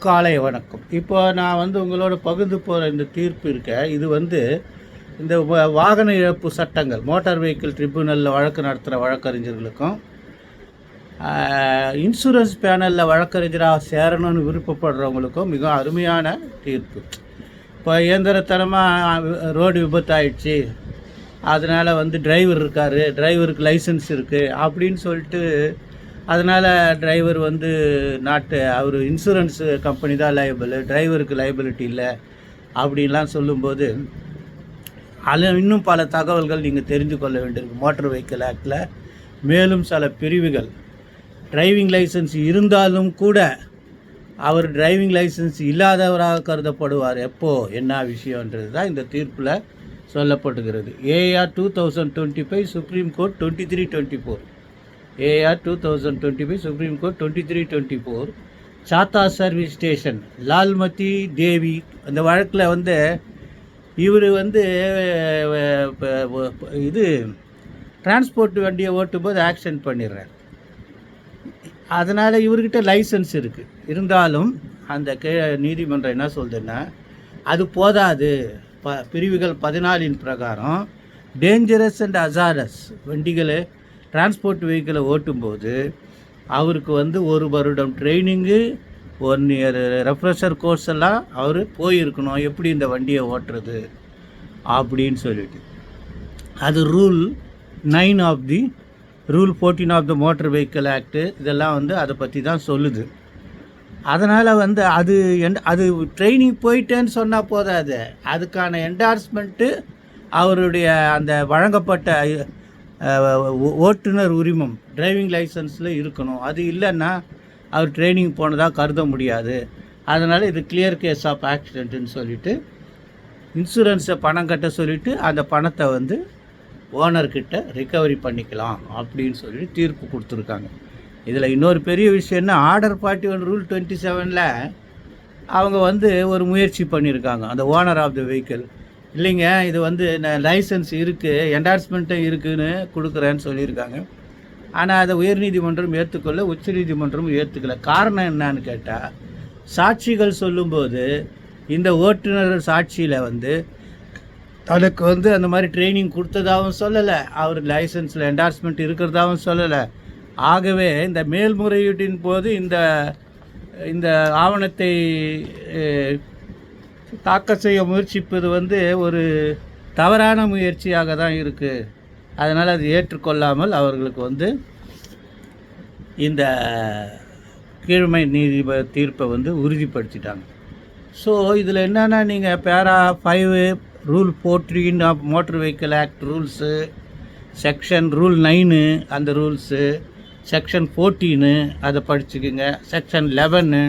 காலை வணக்கம். இப்போ நான் வந்து உங்களோட பகிர்ந்து போகிற இந்த தீர்ப்பு இருக்க இது வந்து இந்த வ- வாகன இழப்பு சட்டங்கள் மோட்டார் வெஹிக்கிள் ட்ரிபியூனலில் வழக்கு நடத்துகிற வழக்கறிஞர்களுக்கும் இன்சூரன்ஸ் பேனலில் வழக்கறிஞராக சேரணும்னு விருப்பப்படுறவங்களுக்கும் மிக அருமையான தீர்ப்பு. இப்போ இயந்திரத்தனமாக ரோடு விபத்து ஆயிடுச்சு அதனால் வந்து டிரைவர் இருக்கார் டிரைவருக்கு லைசன்ஸ் இருக்குது அப்படின்னு சொல்லிட்டு அதனால் டிரைவர் வந்து நாட்டு அவர் இன்சூரன்ஸ் கம்பெனி தான் லைபிள் டிரைவருக்கு லைபிலிட்டி இல்லை அப்படின்லாம் சொல்லும்போது அதில் இன்னும் பல தகவல்கள் நீங்கள் தெரிந்து கொள்ள வேண்டியிருக்கு. மோட்டார் வெஹிக்கிள் ஆக்டில் மேலும் சில பிரிவுகள். டிரைவிங் லைசன்ஸ் இருந்தாலும் கூட அவர் டிரைவிங் லைசன்ஸ் இல்லாதவராக கருதப்படுவார். எப்போது என்ன விஷயன்றது தான் இந்த தீர்ப்பில் சொல்லப்பட்டுகிறது. AR two thousand twenty five supreme court twenty three twenty four AR two thousand twenty five supreme court twenty three twenty four சாத்தா சர்வீஸ் ஸ்டேஷன் லால்மதி தேவி அந்த வழக்கில் வந்து இவர் வந்து இது டிரான்ஸ்போர்ட் வண்டியை ஓட்டும்போது ஆக்சிடென்ட் பண்ணிடுறார். அதனால் இவர்கிட்ட லைசன்ஸ் இருக்குது இருந்தாலும் அந்த கே நீதிமன்றம் என்ன சொல்லுதுன்னா அது போதாது. ப பிரிவுகள் பதினாலின் பிரகாரம் டேஞ்சரஸ் அண்ட் அசாரஸ் வண்டிகளை டிரான்ஸ்போர்ட் வெஹிக்கிளை ஓட்டும்போது அவருக்கு வந்து ஒரு வருடம் training one year refresher course எல்லாம் அவர் போயிருக்கணும். எப்படி இந்த வண்டியை ஓட்டுறது அப்படின்னு சொல்லிட்டு. அது rule nine of the rule fourteen of the motor vehicle act இதெல்லாம் வந்து அதை பற்றி தான் சொல்லுது. அதனால் வந்து அது என் அது ட்ரைனிங் போயிட்டேன்னு சொன்னால் போதாது. அதுக்கான என்டார்ஸ்மெண்ட்டு அவருடைய அந்த வழங்கப்பட்ட ஓட்டுநர் உரிமம் டிரைவிங் லைசன்ஸில் இருக்கணும். அது இல்லைன்னா அவர் ட்ரைனிங் போனதாக கருத முடியாது. அதனால் இது கிளியர் கேஸ் ஆஃப் ஆக்சிடென்ட்டுன்னு சொல்லிவிட்டு இன்சூரன்ஸை பணம் கட்ட சொல்லிவிட்டு அந்த பணத்தை வந்து ஓனர்கிட்ட ரிக்கவரி பண்ணிக்கலாம் அப்படின்னு சொல்லி தீர்ப்பு கொடுத்துருக்காங்க. இதில் இன்னொரு பெரிய விஷயம்னா order forty one rule twenty செவனில் அவங்க வந்து ஒரு முயற்சி பண்ணியிருக்காங்க. அந்த ஓனர் ஆஃப் த வெஹிக்கிள் இல்லைங்க இது வந்து லைசன்ஸ் இருக்குது என்டார்ஸ்மெண்ட்டும் இருக்குதுன்னு கொடுக்குறேன்னு சொல்லியிருக்காங்க. ஆனால் அதை உயர்நீதிமன்றம் ஏற்றுக்கொள்ள உச்சநீதிமன்றம் ஏற்றுக்கல காரணம் என்னன்னு கேட்டால் சாட்சிகள் சொல்லும்போது இந்த ஓட்டுநர் சாட்சியில் வந்து தனக்கு வந்து அந்த மாதிரி ட்ரைனிங் கொடுத்ததாகவும் சொல்லலை. அவர் லைசன்ஸில் என்டார்ஸ்மெண்ட் இருக்கிறதாகவும் சொல்லலை. ஆகவே இந்த மேல்முறையீட்டின் போது இந்த இந்த ஆவணத்தை அஹ், தாக்கல் செய்ய முயற்சிப்பது வந்து ஒரு தவறான முயற்சியாக தான் இருக்குது அதனால் அது ஏற்றுக்கொள்ளாமல் அவர்களுக்கு வந்து இந்த கீழ்மை நீதிப தீர்ப்பை வந்து உறுதிப்படுத்திட்டாங்க. ஸோ இதில் என்னென்னா நீங்கள் para five rule fourteen of motor vehicle act rules section rule nine அந்த ரூல்ஸு செக்ஷன் ஃபோர்டீனு அதை படிச்சுக்குங்க. செக்ஷன் லெவனு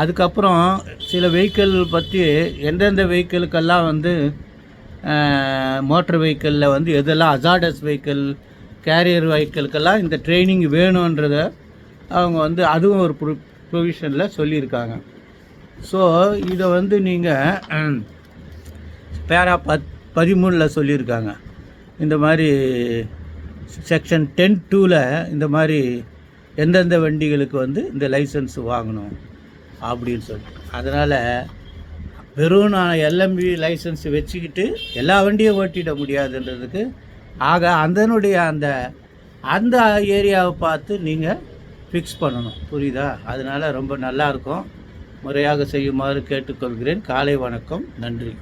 அதுக்கப்புறம் சில வெஹிக்கிள் பற்றி எந்தெந்த வெஹிக்கிளுக்கெல்லாம் வந்து மோட்டர் வெஹிக்கிளில் வந்து எதெல்லாம் அசாடஸ் வெஹிக்கிள் கேரியர் வெஹிக்கிளுக்கெல்லாம் இந்த ட்ரைனிங் வேணுன்றத அவங்க வந்து அதுவும் ஒரு ப்ரொ ப்ரொவிஷனில் சொல்லியிருக்காங்க. ஸோ இதை வந்து நீங்கள் பேரா பத் பதிமூணில் சொல்லியிருக்காங்க. இந்த மாதிரி செக்ஷன் டென் டூவில் இந்த மாதிரி எந்தெந்த வண்டிகளுக்கு வந்து இந்த லைசன்ஸ் வாங்கணும்? அப்படின்னு சொல்லி அதனால் வெறும் நான் எல்எம்பி லைசன்ஸ் வச்சுக்கிட்டு எல்லா வண்டியும் ஓட்டிட முடியாதுன்றதுக்கு ஆக அதனுடைய அந்த அந்த ஏரியாவை பார்த்து நீங்கள் ஃபிக்ஸ் பண்ணணும். புரியுதா? அதனால் ரொம்ப நல்லாயிருக்கும் முறையாக செய்யுமாறு கேட்டுக்கொள்கிறேன். காலை வணக்கம். நன்றி.